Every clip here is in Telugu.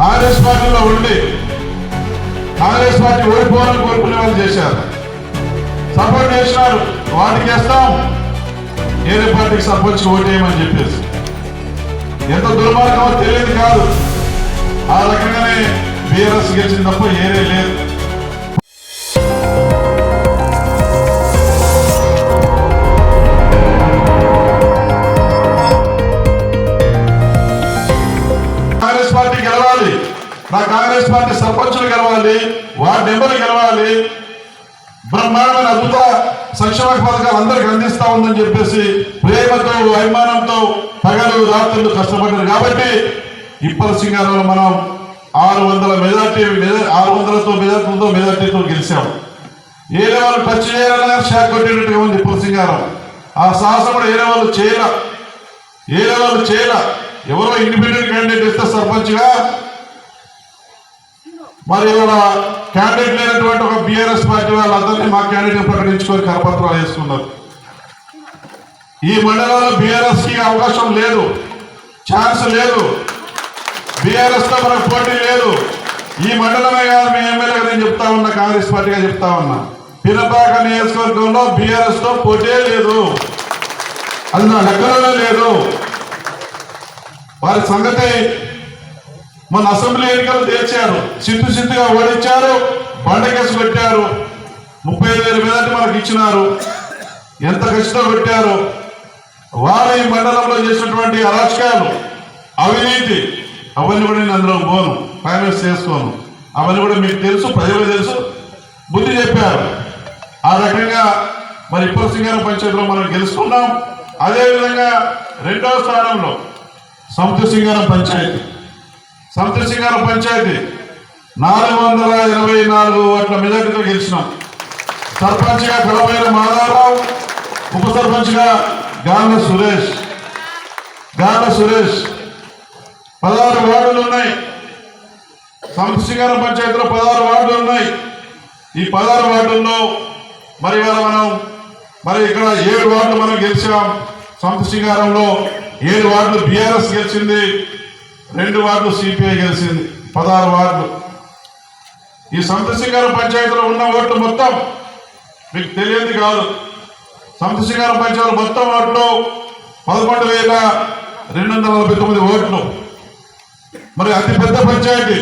కాంగ్రెస్ పార్టీలో ఉండి కాంగ్రెస్ పార్టీ ఓడిపోవాలని కోరుకునే వాళ్ళు చేశారు. సపోర్ట్ చేసినారు. వాటికి వేస్తాం. వేరే పార్టీకి సపోర్ట్ ఓటేయమని చెప్పేసి. ఎంత దుర్మార్గమో తెలియదు కాదు. ఆ రకంగానే బీఆర్ఎస్ గెలిచిన తప్ప ఏరే లేదు. సర్పంచులు గెలవాలి వార్డు మెంబర్లు గెలవాలి. బ్రహ్మాండమైన అద్భుత సంక్షేమ పథకాలు అందరికి అందిస్తా ఉందని చెప్పేసి ప్రేమతో అభిమానంతో పగలు రాత్రులు కష్టపడ్డారు. కాబట్టి ఇప్పల సింగారంలో మనం ఆరు వందల మెజార్టీ ఆరు వందలతో మెజార్టీతో మెజార్టీతో గెలిచాం. ఏ లెవెల్ టచ్ చేయాలన్నా షాక్ కొట్టేటట్టుగా ఉంది ఇప్పల సింగారం. ఆ సాహసం కూడా ఏ లెవెల్ చేయాల? ఏ లెవెల్ చేయాల? ఎవరో ఇండిపెండెంట్ క్యాండిడేట్ ఇస్తే సర్పంచ్గా మరి ఇలా క్యాండిడేట్ లేనటువంటి ఒక బీఆర్ఎస్ పార్టీ వాళ్ళందరినీ మా క్యాండిడేట్ ప్రకటించుకొని కరపత్రాలు వేస్తున్నారు. ఈ మండలంలో బీఆర్ఎస్కి అవకాశం లేదు. ఛాన్స్ లేదు. బీఆర్ఎస్తో మనకు పోటీ లేదు. ఈ మండలమే కాదు మీ ఎమ్మెల్యేగా నేను చెప్తా ఉన్నా కాంగ్రెస్ పార్టీగా చెప్తా ఉన్నా. పినపాక నియోజకవర్గంలో బీఆర్ఎస్తో పోటీ లేదు. అది నా దగ్గరలో లేదు. వారి సంగతి మన అసెంబ్లీ ఎన్నికలు తెచ్చారు సిద్ధు సిద్ధుగా ఓడించారు. బండ కేసు పెట్టారు. ముప్పై ఐదు వేల మీద మనకు ఇచ్చినారు. ఎంత ఖచ్చితంగా పెట్టారు. వారు ఈ మండలంలో చేసినటువంటి అరాచకాలు అవినీతి అవన్నీ కూడా నేను అందులో పోను. ఫైనాన్స్ చేసుకోను అవన్నీ కూడా మీకు తెలుసు ప్రజలకు తెలుసు. బుద్ధి చెప్పారు. ఆ రకంగా మరి ఇప్పుడు సింగారం పంచాయతీలో మనం గెలుచుకున్నాం అదేవిధంగా రెండవ స్థానంలో సముద్ర సింగారం పంచాయతీ. సముద్ర సింగారం పంచాయతీ. నాలుగు వందల ఇరవై నాలుగు ఓట్ల మెజార్టీతో గెలిచినాం. సర్పంచ్గా కలమైన మాధవరావు ఉప సర్పంచ్గా గాన సురేష్. గాన సురేష్ పదహారు వార్డులు ఉన్నాయి. సముద్ర సింగారం పంచాయతీలో పదహారు వార్డులు ఉన్నాయి. ఈ పదహారు వార్డుల్లో మరి మనం మరి ఇక్కడ ఏడు వార్డులు మనం గెలిచాం. సొంత సింగారంలో ఏడు వార్డులు బీఆర్ఎస్ గెలిచింది. రెండు వార్డులు సిపిఐ గెలిచింది. పదహారు వార్డులు. ఈ సొంత పంచాయతీలో ఉన్న ఓట్లు మొత్తం మీకు తెలియదు కాదు. సొంత సింగారం పంచాయతీ మొత్తం ఓట్లు పదకొండు వేల రెండు వందల నలభై తొమ్మిది ఓట్లు. మరి అతి పెద్ద పంచాయతీ.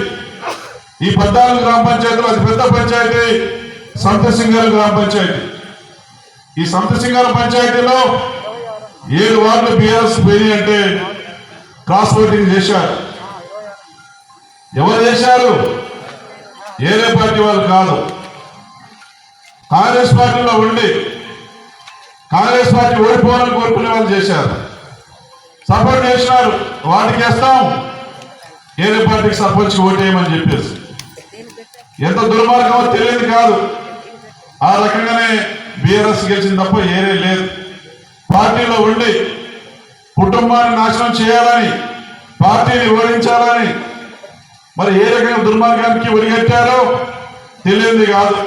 ఈ పద్నాలుగు గ్రామ పంచాయతీలో అతి పెద్ద పంచాయతీ సంతసింగారు గ్రామ పంచాయతీ. ఈ సంతసింగారు పంచాయతీలో ఏడు వార్డులు బీఆర్ఎస్ పోయి అంటే క్రాస్ ఓటింగ్ చేశారు. ఎవరు చేశారు? ఏరే పార్టీ వాళ్ళు కాదు. కాంగ్రెస్ పార్టీలో ఉండి కాంగ్రెస్ పార్టీ ఓడిపోవాలని కోరుకునే వాళ్ళు చేశారు. సపోర్ట్ చేసినారు. వాటికి వేస్తాం. ఏరే పార్టీకి సర్పంచ్ ఓటేయమని చెప్పేసి. ఎంత దుర్మార్గమో తెలియదు కాదు. ఆ రకంగానే బీఆర్ఎస్ గెలిచింది తప్ప ఏరే లేదు. పార్టీలో ఉండి కుటుంబాన్ని నాశనం చేయాలని పార్టీని ఓడించాలని మరి ఏ రకంగా దుర్మార్గానికి ఒరిగట్టారో తెలియంది కాదు.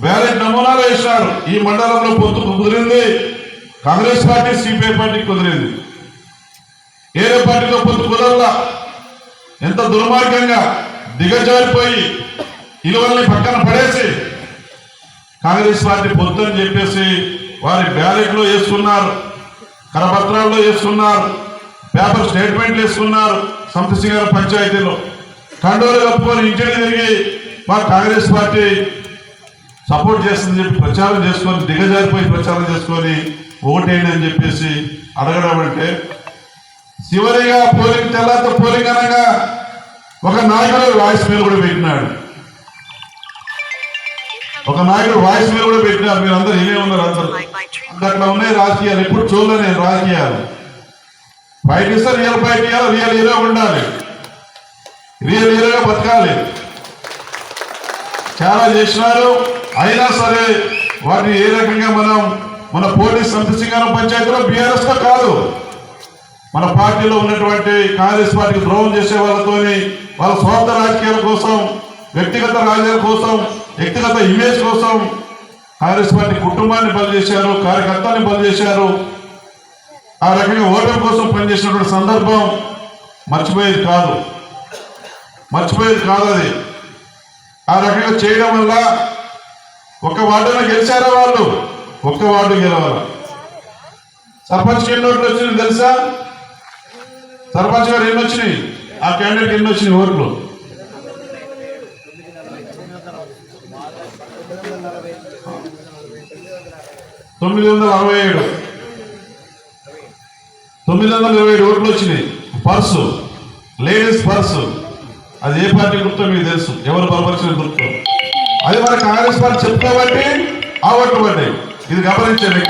బ్యాలెట్ నమూనాలు వేసినారు. ఈ మండలంలో పొత్తు కుదిరింది. కాంగ్రెస్ పార్టీ సిపిఐ పార్టీ కుదిరింది. ఏరే పార్టీలో పొత్తు కుదరలా? ఎంత దుర్మార్గంగా దిగజారిపోయి ఇలువల్ని పక్కన పడేసి కాంగ్రెస్ పార్టీ పొత్తు అని చెప్పేసి వారి బ్యాలెట్లో వేసుకున్నారు కరపత్రాల్లో వేసుకున్నారు పేపర్ స్టేట్మెంట్లు వేసుకున్నారు గారి పంచాయతీలో. కండోలు కప్పుకొని ఇంటికి తిరిగి మా కాంగ్రెస్ పార్టీ సపోర్ట్ చేస్తుందని చెప్పి ప్రచారం చేసుకొని దిగజారిపోయి ప్రచారం చేసుకొని ఓటేయండి అని చెప్పేసి అడగడం అంటే చివరిగా పోలింగ్ తెల్లారితో పోలింగ్ అనగా ఒక నాయకుడు వాయిస్ మీద కూడా పెట్టినాడు. ఒక నాయకుడు వాయిస్ మీద కూడా పెట్టినారు మీరు అందరు ఏమే ఉన్నారు అందరు. అట్లా ఉన్నాయి రాజకీయాలు ఎప్పుడు చూడలే రాజకీయాలు. బయట ఇస్తే రియల్ బయట రియల్ హీరో ఉండాలి. రియల్ హీరోగా బతకాలి. చాలా చేసినారు అయినా సరే వాటిని ఏ రకంగా మనం మన పోలీస్ సంతసింగారం పంచాయతీలో బీఆర్ఎస్ కాదు. మన పార్టీలో ఉన్నటువంటి కాంగ్రెస్ పార్టీకి ద్రోహం చేసే వాళ్ళతోని వాళ్ళ స్వార్థ రాజకీయాల కోసం వ్యక్తిగత రాజకీయాల కోసం వ్యక్తిగత ఇమేజ్ కోసం కాంగ్రెస్ పార్టీ కుటుంబాన్ని బలి చేశారు కార్యకర్తల్ని బలి చేశారు ఆ రకంగా ఓటమి కోసం పనిచేసినటువంటి సందర్భం మర్చిపోయేది కాదు. మర్చిపోయేది కాదు అది. ఆ రకంగా చేయడం వల్ల ఒక వార్డులో గెలిచారా వాళ్ళు? ఒక్క వార్డు గెలవాలి? సర్పంచ్ ఎన్ని ఓట్లు వచ్చినాయి తెలుసా? సర్పంచ్ గారు ఎన్ని వచ్చినాయి? ఆ క్యాండిడేట్ ఎన్ని వచ్చినాయి ఓట్లు? తొమ్మిది వందల అరవై ఏడు. తొమ్మిది వందల ఇరవై ఏడు ఓట్లు వచ్చినాయి. పర్సు. Ladies purse. అది ఏ పార్టీ గుర్తో మీకు తెలుసు? ఎవరు బలపరిచిన గుర్తు? అది మన కాంగ్రెస్ పార్టీ చెప్తాబట్టి ఆ ఓట్లు పడ్డాయి. ఇది గమనించండి.